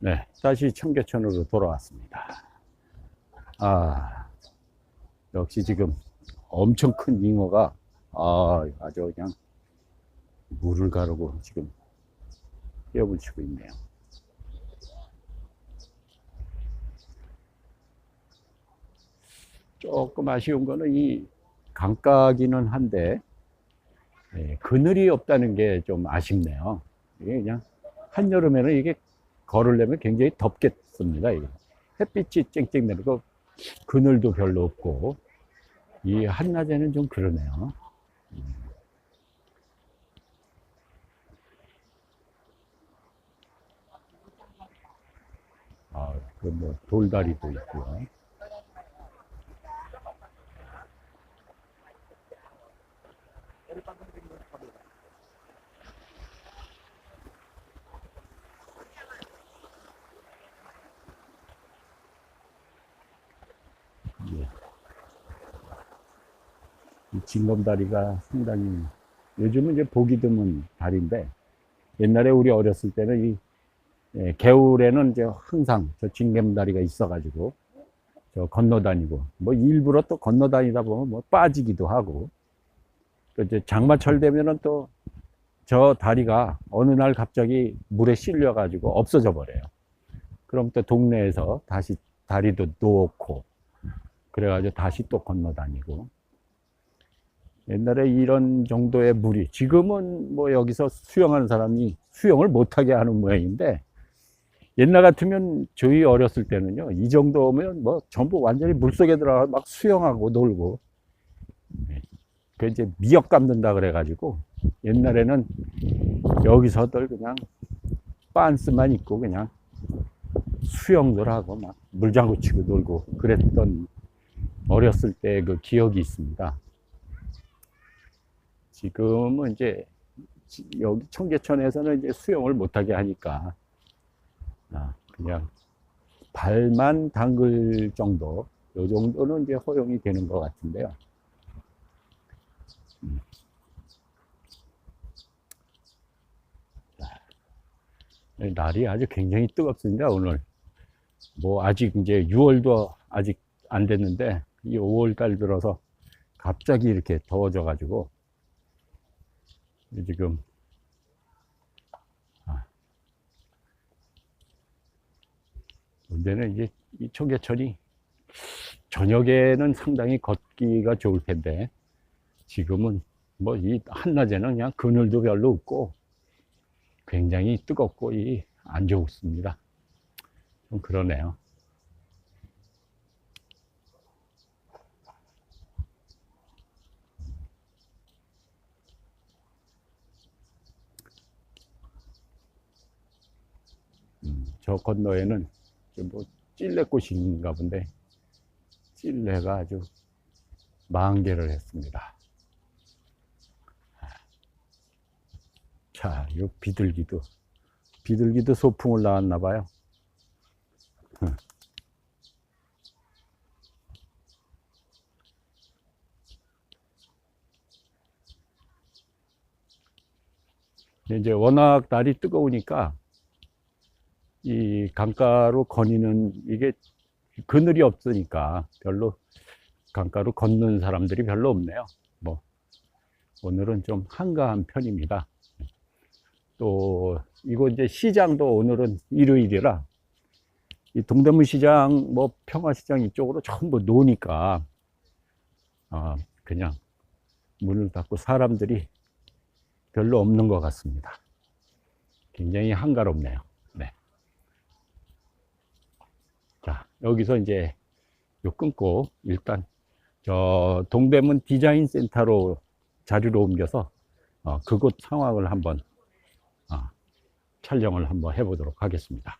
네, 다시 청계천으로 돌아왔습니다. 아, 역시 지금 엄청 큰 잉어가 아, 아주 그냥 물을 가르고 지금 뛰어붙이고 있네요. 조금 아쉬운 거는 이 강가기는 한데 예, 그늘이 없다는 게 좀 아쉽네요. 이게 그냥 한여름에는 이게 걸으려면 굉장히 덥겠습니다. 햇빛이 쨍쨍 내리고 그늘도 별로 없고 이 한낮에는 좀 그러네요. 아, 그뭐 돌다리도 있고요. 이 징검다리가 상당히 요즘은 이제 보기 드문 다리인데 옛날에 우리 어렸을 때는 이 예, 겨울에는 이제 항상 저 징검다리가 있어가지고 저 건너다니고 뭐 일부러 또 건너다니다 보면 뭐 빠지기도 하고 또 이제 장마철 되면은 또 저 다리가 어느 날 갑자기 물에 실려가지고 없어져 버려요. 그럼 또 동네에서 다시 다리도 놓고 그래가지고 다시 또 건너다니고 옛날에 이런 정도의 물이 지금은 뭐 여기서 수영하는 사람이 수영을 못하게 하는 모양인데 옛날 같으면 저희 어렸을 때는요 이 정도면 뭐 전부 완전히 물속에 들어가 막 수영하고 놀고 그 이제 미역 감는다 그래 가지고 옛날에는 여기서들 그냥 빤스만 입고 그냥 수영들 하고 막 물장구 치고 놀고 그랬던 어렸을 때 그 기억이 있습니다. 지금은 이제 지- 여기 청계천에서는 이제 수영을 못하게 하니까 아, 그냥 발만 담글 정도, 요 정도는 이제 허용이 되는 것 같은데요. 음. 자, 날이 아주 굉장히 뜨겁습니다, 오늘. 뭐, 아직 이제 6월도 아직 안 됐는데, 이 5월 달 들어서 갑자기 이렇게 더워져 가지고, 지금 문제는 이제 이 청계천이 저녁에는 상당히 걷기가 좋을 텐데 지금은 뭐 이 한낮에는 그냥 그늘도 별로 없고 굉장히 뜨겁고 이 안 좋습니다. 좀 그러네요. 음, 저 건너에는 뭐 찔레꽃인가 본데 찔레가 아주 만개를 했습니다. 자, 요 비둘기도 비둘기도 소풍을 나왔나 봐요. 이제 워낙 날이 뜨거우니까 이 강가로 거니는 이게 그늘이 없으니까 별로 강가로 걷는 사람들이 별로 없네요. 뭐 오늘은 좀 한가한 편입니다. 또 이거 이제 시장도 오늘은 일요일이라 이 동대문 시장 뭐 평화시장 이쪽으로 전부 노니까 아 그냥 문을 닫고 사람들이 별로 없는 것 같습니다. 굉장히 한가롭네요. 네. 자, 여기서 이제 요 끊고 일단 저 동대문 디자인 센터로 자리로 옮겨서 어, 그곳 상황을 한번 어, 촬영을 한번 해보도록 하겠습니다.